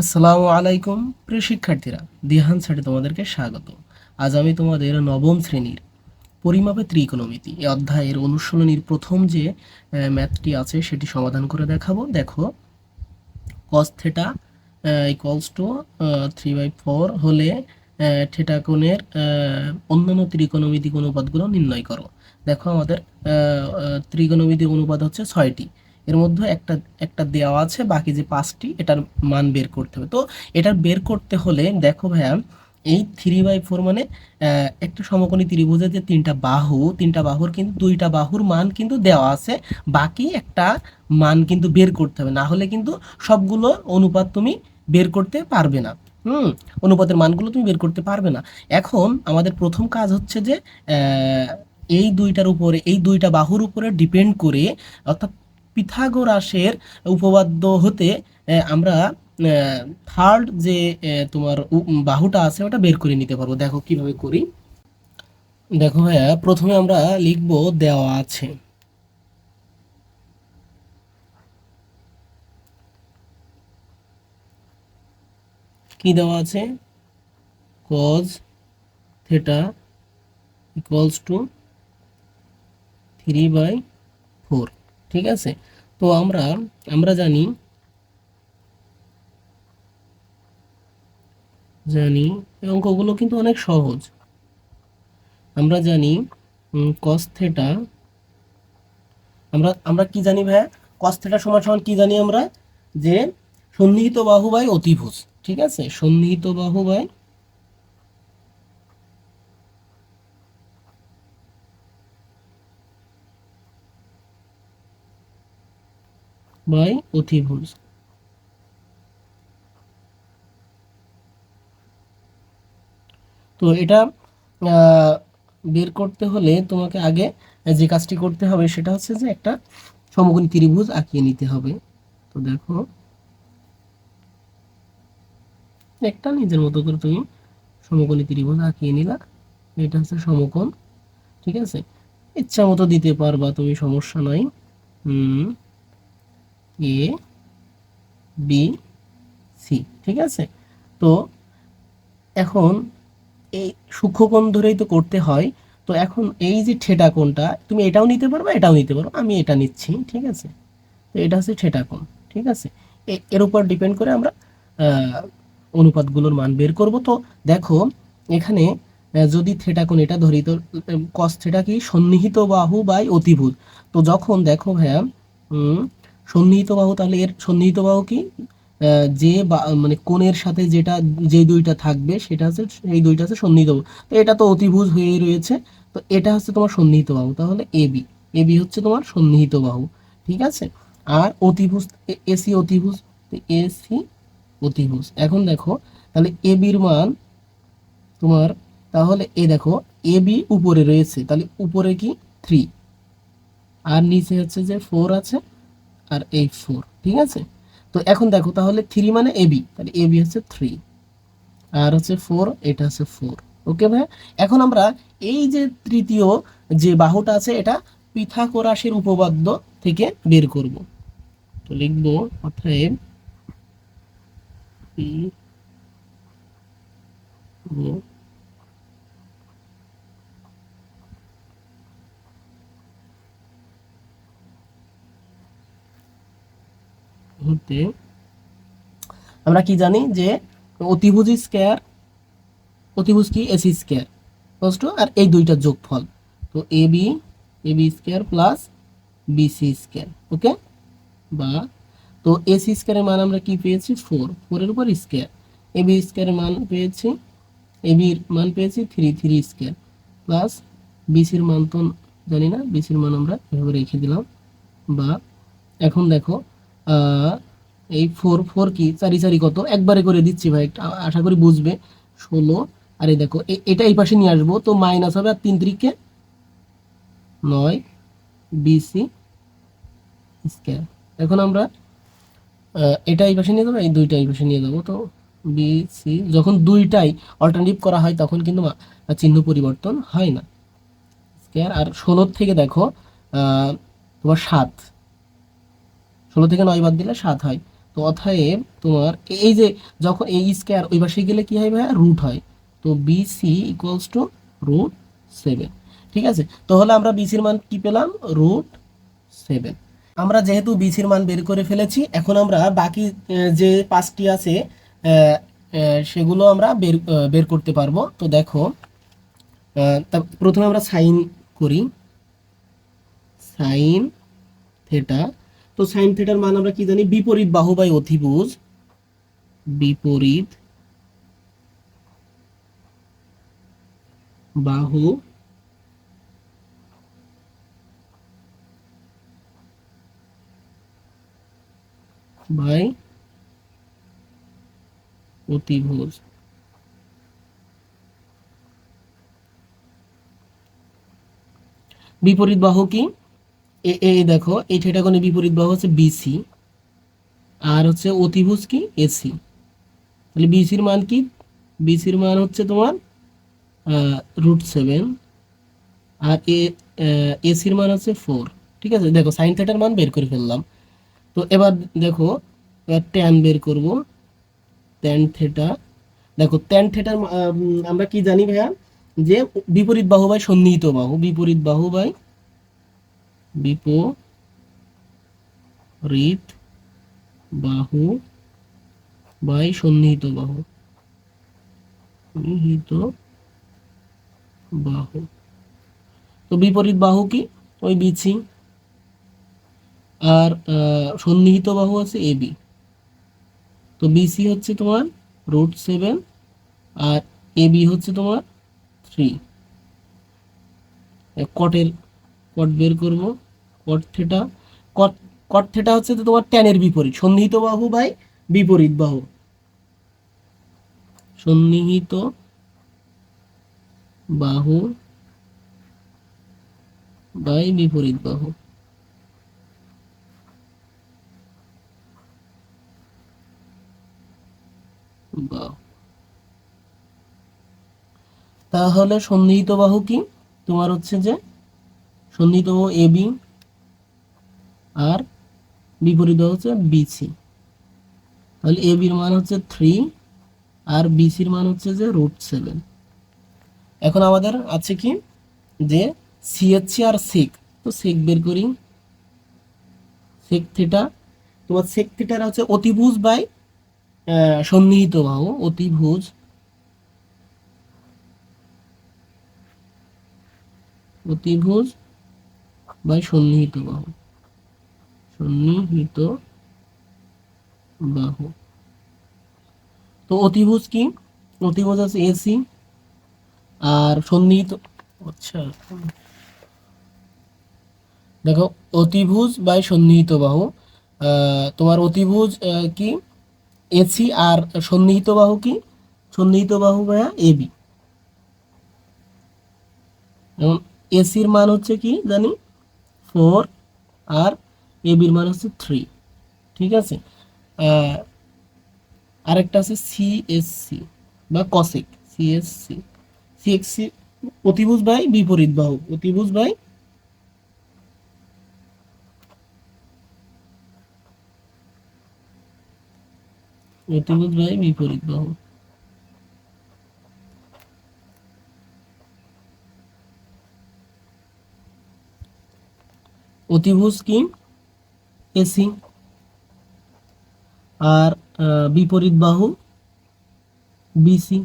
আসসালামু আলাইকুম প্রিয় শিক্ষার্থীরা দিহান সাইডে তোমাদেরকে স্বাগত। আজ আমি তোমাদের নবম শ্রেণির পরিমাপে ত্রিকোণমিতি এই অধ্যায়ের অনুশীলনীর প্রথম যে ম্যাথটি আছে সেটি সমাধান করে দেখাবো। দেখো cos theta equals to three by four হলে থেটা কোণের অন্যান্য ত্রিকোণমিতিক অনুপাতগুলো নির্ণয় করো। দেখো আমাদের আহ, অনুপাত হচ্ছে ছয়টি। এর মধ্যে একটা একটা দেওয়া আছে, বাকি যে পাঁচটি, এটার মান বের করতে হবে। তো এটার বের করতে হলে দেখো ভাইয়া, এই থ্রি বাই ফোর মানে একটা সমকোণী ত্রিভুজের যে তিনটা বাহু, তিনটা বাহুর কিন্তু দুইটা বাহুর মান কিন্তু দেওয়া আছে, বাকি একটা মান কিন্তু বের করতে হবে। না হলে কিন্তু সবগুলো অনুপাত তুমি বের করতে পারবে না। হুম, অনুপাতের মানগুলো তুমি বের করতে পারবে না। এখন আমাদের প্রথম কাজ হচ্ছে যে এই দুইটার উপরে, এই দুইটা বাহুর উপরে ডিপেন্ড করে, অর্থাৎ পিথাগোরাসের উপপাদ্য হতে আমরা থার্ড যে তোমার বাহুটা আছে ওটা বের করে নিতে পারব। দেখো কীভাবে করি। দেখো ভাইয়া, প্রথমে আমরা লিখব দেওয়া আছে। কি দেওয়া আছে? Cos theta equals to three by four ঠিক আছে? তো আমরা আমরা জানি জানি এই অঙ্কগুলো কিন্তু অনেক সহজ। আমরা জানি কস থেটা আমরা আমরা কি জানি ভাইয়া? কস থেটা সমান সমান কি জানি আমরা? যে সন্নিহিত বাহু বাই অতিভুজ, ঠিক আছে? সন্নিহিত বাহু বাই বাই অতিভুজ তো এটা বের করতে হলে তোমাকে আগে যে কাজটি করতে হবে সেটা হচ্ছে যে একটা সমকোণী ত্রিভুজ আঁকিয়ে নিতে হবে। তো দেখো, একটা নিজের মতো করে তুমি সমকোণী ত্রিভুজ আঁকিয়ে নিলা। এটা হচ্ছে সমকোণ, ঠিক আছে? ইচ্ছা মতো দিতে পারবা, তুমি সমস্যা নাই। হুম। এ বি সি ঠিক আছে? তো এখন এই সূক্ষ্মকোণ ধরেই তো করতে হয়। তো এখন এই যে ঠেটা কোণটা তুমি এটাও নিতে পারবে এটাও নিতে পারো আমি এটা নিচ্ছি ঠিক আছে? তো এটা হচ্ছে ঠেটা কোণ ঠিক আছে? এর উপর ডিপেন্ড করে আমরা অনুপাতগুলোর মান বের করব। তো দেখো এখানে যদি থেটা কোণ এটা ধরি তো কস থেটা কি সন্নিহিত বাহু বাই অতিভুজ তো যখন দেখো উম, সন্নিহিত বাহু তাহলে এর সন্নিহিত বাহু কি যে বা- মানে কোণের সাথে যেটা, যে দুইটা থাকবে, সেটা হচ্ছে, এই দুইটা হচ্ছে সন্নিহিত বাহু তো এটা তো অতিভুজ হয়েই রয়েছে। তো এটা হচ্ছে তোমার সন্নিহিত বাহু তাহলে এবি এবি হচ্ছে তোমার সন্নিহিত বাহু ঠিক আছে? আর অতিভুজ এসি অতিভুজ এসি অতিভুজ। এখন দেখো, তাহলে এবির মান তোমার, তাহলে এ দেখো এবি উপরে রয়েছে। তাহলে উপরে কি? থ্রি। আর নিচে হচ্ছে যে ফোর আছে। আর এই ফোর ঠিক আছে? তো এখন দেখো, তাহলে থ্রি মানে এবি তাহলে এবি হচ্ছে থ্রি আর হচ্ছে ফোর এটা হচ্ছে ফোর ওকে ভাই এখন আমরা এই যে তৃতীয় যে বাহুটা আছে, এটা পিথাগোরাসের উপপাদ্য থেকে বের করব। তো লিখব অতএব পি হতে আমরা কি জানি যে অতিভুজ স্কয়ার, অতিভুজ কি? এসি স্কয়ার কষ্ট আর এই দুইটার যোগফল। তো A B A B square plus BC square okay বা তো এসি স্কয়ারের মান আমরা কি পেয়েছি? ফোর ফোরের উপর স্কয়ার এ বি স্কয়ারের মান পেয়েছি এ বির মান পেয়েছি থ্রি থ্রি স্কয়ার প্লাস বিসির মান তো জানি না বিসির মান আমরা এভাবে রেখে দিলাম। বা এখন দেখো এই ফোর ফোর কি? চারি চারি কত? একবারে করে দিচ্ছি ভাই আশা করি বুঝবে। ষোলো, আর এই দেখো এটা এই পাশে নিয়ে আসব, তো মাইনাস হবে আর তিন তিরিকে নয় বিসি স্কয়ার এখন আমরা এটা এই পাশে নিয়ে যাব, এই দুইটা এই পাশে নিয়ে যাব, তো বিসি যখন দুইটাই অল্টারনেটিভ করা হয়, তখন কিন্তু চিহ্ন পরিবর্তন হয় না। স্কয়ার আর ষোলোর থেকে দেখো তোমার সাত। ষোলো থেকে নয় বাদ দিলে সাত হয়। তো অতএব তোমার এই যে যখন এই স্কোয়ার ওই পাশে গেলে কি হয় ভাইয়া? রুট হয়। তো BC equals to root seven ঠিক আছে? তাহলে আমরা বিসির মান কি পেলাম? রুট সেভেন আমরা যেহেতু বিসির মান বের করে ফেলেছি, এখন আমরা বাকি যে পাঁচটি আছে সেগুলো আমরা বের বের করতে পারব। তো দেখো প্রথমে আমরা সাইন করি। সাইন থেটা তো সাইন থেটার মান আমরা কি জানি? বিপরীত বাহু বাই অধিভুজ। বিপরীত বাহু বাই অতিভুজ বিপরীত বাহু কি? এই দেখো, এই থেটাগণের বিপরীত বাহু হচ্ছে বিসি আর হচ্ছে অতিভুজ কি? এসি তাহলে বিসির মান কি? বিসির মান হচ্ছে তোমার রুট সেভেন আর এ এসির মান হচ্ছে ফোর ঠিক আছে? দেখো সাইন থেটার মান বের করে ফেললাম। তো এবার দেখো ট্যান বের করব। ট্যান থেটা দেখো ট্যান থেটার আমরা কি জানি ভাইয়া? যে বিপরীত বাহু বাই সন্নিহিত বাহু, বিপরীত বাহু বাই বিপরীত বাহু, বাই সন্নিহিত বাহু। নিহিত বাহু। তো বিপরীত বাহু কি? ওই বিছি আর সন্নিহিত বাহু আছে এবি তো বিসি হচ্ছে তোমার রুট সেভেন, আর এবি হচ্ছে তোমার থ্রি। কটের কট বের করব। কট থেটা কট কট থেটা হচ্ছে তো তোমার ট্যানের বিপরীত, সন্নিহিত বাহু বাই বিপরীত বাহু। সন্নিহিত বাহু বাই বিপরীত বাহু। বাহু। তাহলে সন্নিহিত বাহু কি? তোমার হচ্ছে যে সন্নিহিত বাহু এবি আর বিপরীত হচ্ছে বিসি তাহলে এবির মান হচ্ছে থ্রি আর বিসির মান হচ্ছে যে রুট সেভেন এখন আমাদের আছে কি? যে সিএসসি আর সেক তো সেক বের করি। সেক থিটা তোমার সেক থিটার হচ্ছে অতিভুজ বাই সন্নিহিত বাহু, অতিভুজ অতিভুজ বাই সন্নিহিত বাহু। সন্নিহিত বাহু। তো অতিভুজ কি? অতিভুজ আছে এসি আর সন্নিহিত আচ্ছা। দেখো, অতিভুজ বাই সন্নিহিত বাহু তোমার অতিভুজ কি? এসি আর সন্নিহিত বাহু কি? সন্নিহিত বাহু ভাইয়া এবি এবং এসির মান হচ্ছে কি জানি? ফোর আর এবির মান হচ্ছে থ্রি। ঠিক আছে? আরেকটা আছে সিএসসি বা কসেক সিএসসি সিএক্সি অতিভুজ বাই বিপরীত বাহু, অতিভুজ বাই অতিভুজ বাই বিপরীত বাহু। অতিভুজ কি এসি আর বিপরীত বাহু, বিসি।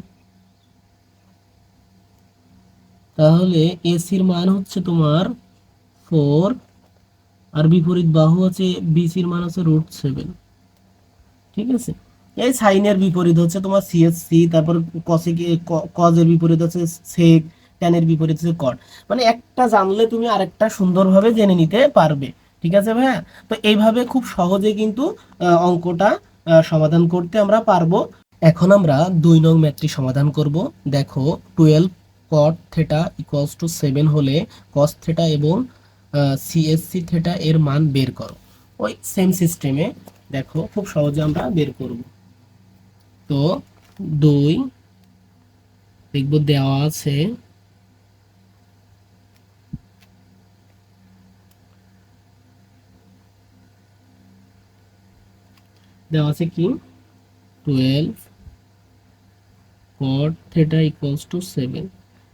তাহলে এসির মান হচ্ছে তোমার ফোর আর বিপরীত বাহু আছে বিসির মান হচ্ছে রুট সেভেন। ঠিক আছে? এই সাইনের বিপরীত হচ্ছে তোমার সিএসসি তারপর কসেক কজের বিপরীত হচ্ছে সেক ট্যানের বিপরীত হচ্ছে কট মানে একটা জানলে তুমি আরেকটা সুন্দরভাবে জেনে নিতে পারবে, ঠিক আছে ভাইয়া? তো এইভাবে খুব সহজে কিন্তু অঙ্কটা সমাধান করতে আমরা পারব। এখন আমরা দুই নং ম্যাথটি সমাধান করব। দেখো twelve cot theta equals to seven হলে কস থেটা এবং সিএসসি থেটা এর মান বের করো। ওই সেম সিস্টেমে দেখো, খুব সহজে আমরা বের করব। তো দুই, দেখব দেওয়া আছে দেওয়া আছে কি? Twelve cot theta equals to seven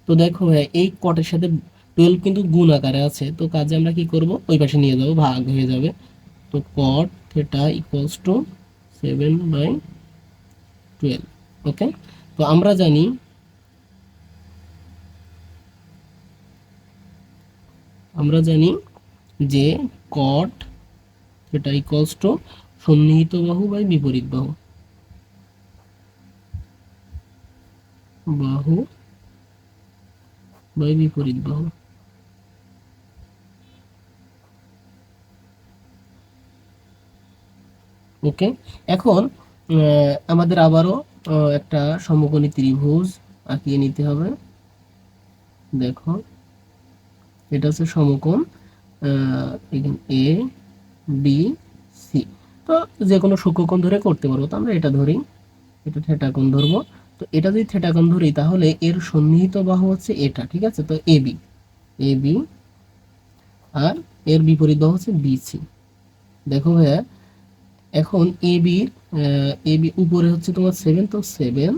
তো দেখো ভাই, এই কটের সাথে টুয়েলভ কিন্তু গুণ আকারে আছে। তো কাজে আমরা কি করব? ওই পাশে নিয়ে যাব, ভাগ হয়ে যাবে। তো cot theta equals to seven by twelve okay তো আমরা জানি আমরা জানি যে কট এটা ইকুয়ালস টু সন্নিহিত বাহু বাই বিপরীত বাহু? বাহু বাই বিপরীত বাহু। ওকে, এখন আমাদের আবারও একটা সমকোণী ত্রিভুজ আঁকিয়ে নিতে হবে। দেখো, এটা হচ্ছে সমকোণ এ বি সি তো যে কোনো সূক্ষ্মকোণ ধরে করতে পারব। তো আমরা এটা ধরি, এটা থেটা কোণ ধরবো। তো এটা যদি থেটা কোণ ধরি, তাহলে এর সন্নিহিত বাহু হচ্ছে এটা, ঠিক আছে? তো এ বি এ বি আর এর বিপরীত বাহু হচ্ছে বিসি দেখো ভাইয়া, এখন এ বির এ বি উপরে হচ্ছে তোমার সেভেন তো সেভেন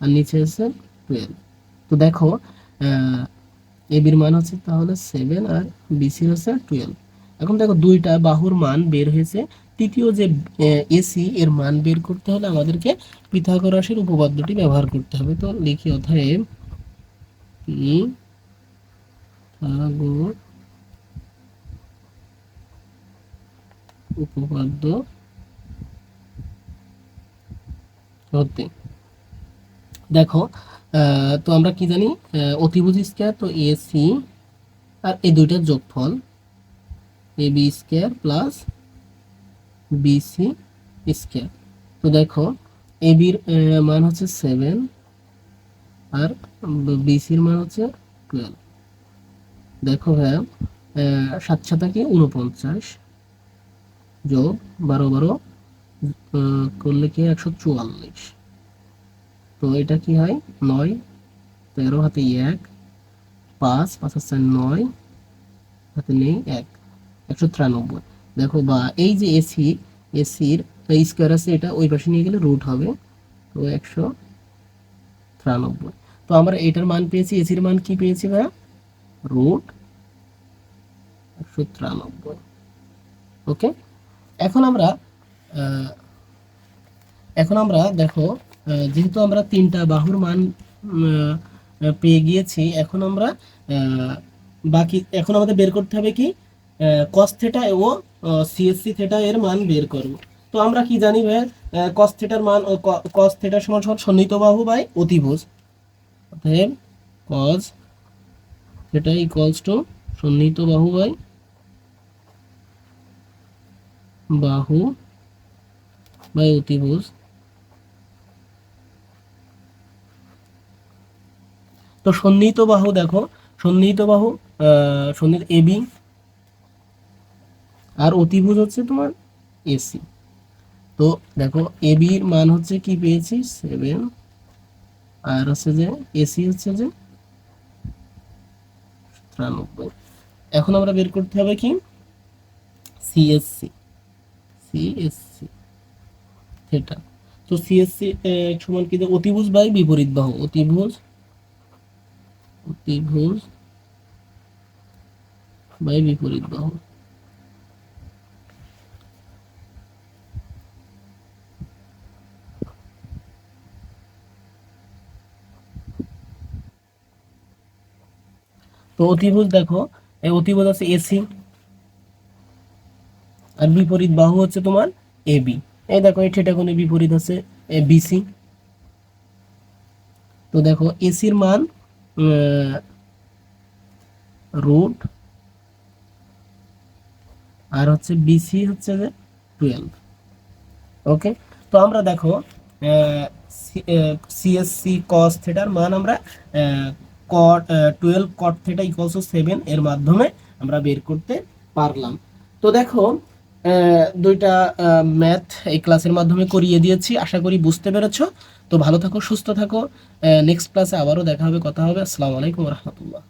আর নিচে হচ্ছে টুয়েলভ তো দেখো এ বির মান হচ্ছে তাহলে সেভেন আর বিসির হচ্ছে টুয়েলভ এখন দেখো দুইটা বাহুর মান বের হয়েছে তৃতীয় যে এসি এর মান বের করতে হলে আমাদেরকে পিথাগোরাসের উপপাদ্যটি ব্যবহার করতে হবে। তো লিখি অতএব উপপাদ্য হতে। দেখো তো আমরা কি জানি অতিভুজ স্কয়ার, তো এসি আর এই দুইটার যোগফল, A, B, square plus BC square তো দেখো এ বির মান হচ্ছে সেভেন আর বিসির মান হচ্ছে টুয়েলভ দেখো হ্যাঁ সাত সাতাকে উনপঞ্চাশ যোগ বারো বারো করলে কি একশো চুয়াল্লিশ? তো এটা কি হয়? নয়, তেরো হাতে এক, পাঁচ পাঁচ হচ্ছে নয়, হাতে নেই এক, একশো তিরানব্বই। দেখো বা এই যে এসি, এসির স্কোয়ার আছে, এটা ওই পাশে নিয়ে গেলে রুট হবে তো একশো তিরানব্বই। তো আমরা এটার মান পেয়েছি, এসির মান কি পেয়েছি ভাইয়া? রুট একশো তিরানব্বই। ওকে এখন আমরা এখন আমরা দেখো যেহেতু আমরা তিনটা বাহুর মান পেয়ে গিয়েছি, এখন আমরা বাকি, এখন আমাদের বের করতে হবে কি? কস থেটা ও সিএসসি থেটা এর মান বের করব। তো আমরা কি জানি ভাই? কস থেটার মান কস থেটা সমান সমান সন্নিহিত বাহু বাই অতিভুজ। অতএব কস থেটা ইকুয়ালস টু সন্নিহিত বাহু বাই বাহু বাই অতিভুজ। তো সন্নিহিত বাহু দেখো, সন্নিহিত বাহু সন্নিহিত এবি আর অতিভুজ হচ্ছে তোমার এসি তো দেখো এবির মান হচ্ছে কি পেয়েছি? সেভেন আর হচ্ছে যে এসি হচ্ছে যে এখন আমরা বের করতে হবে কি? সিএসসি সিএসসি থেটা তো সিএসসি সমান কি? অতিভুজ বাই বিপরীত বাহু। অতিভুজ অতিভুজ বাই বিপরীত বাহু। তো অতিভুজ দেখো, এই অতিভুজ আছে এসি আর বিপরীত বাহু হচ্ছে তোমার এবি এই দেখো, এই ঠেটা কোণে বিপরীত হচ্ছে বিসি তো দেখো এসির মান রুট আর হচ্ছে বিসি হচ্ছে যে টুয়েলভ ওকে তো আমরা দেখো সিএসসি কস থেটার মান আমরা cot twelve cot theta equals seven এর মাধ্যমে আমরা বের করতে পারলাম। তো দেখো দুইটা ম্যাথ এই ক্লাসের মাধ্যমে করিয়ে দিয়েছি, আশা করি বুঝতে পেরেছ। তো ভালো থাকো, সুস্থ থাকো। নেক্সট ক্লাসে আবারও দেখা হবে, কথা হবে। আসসালামু আলাইকুম রহমতুল্লাহ।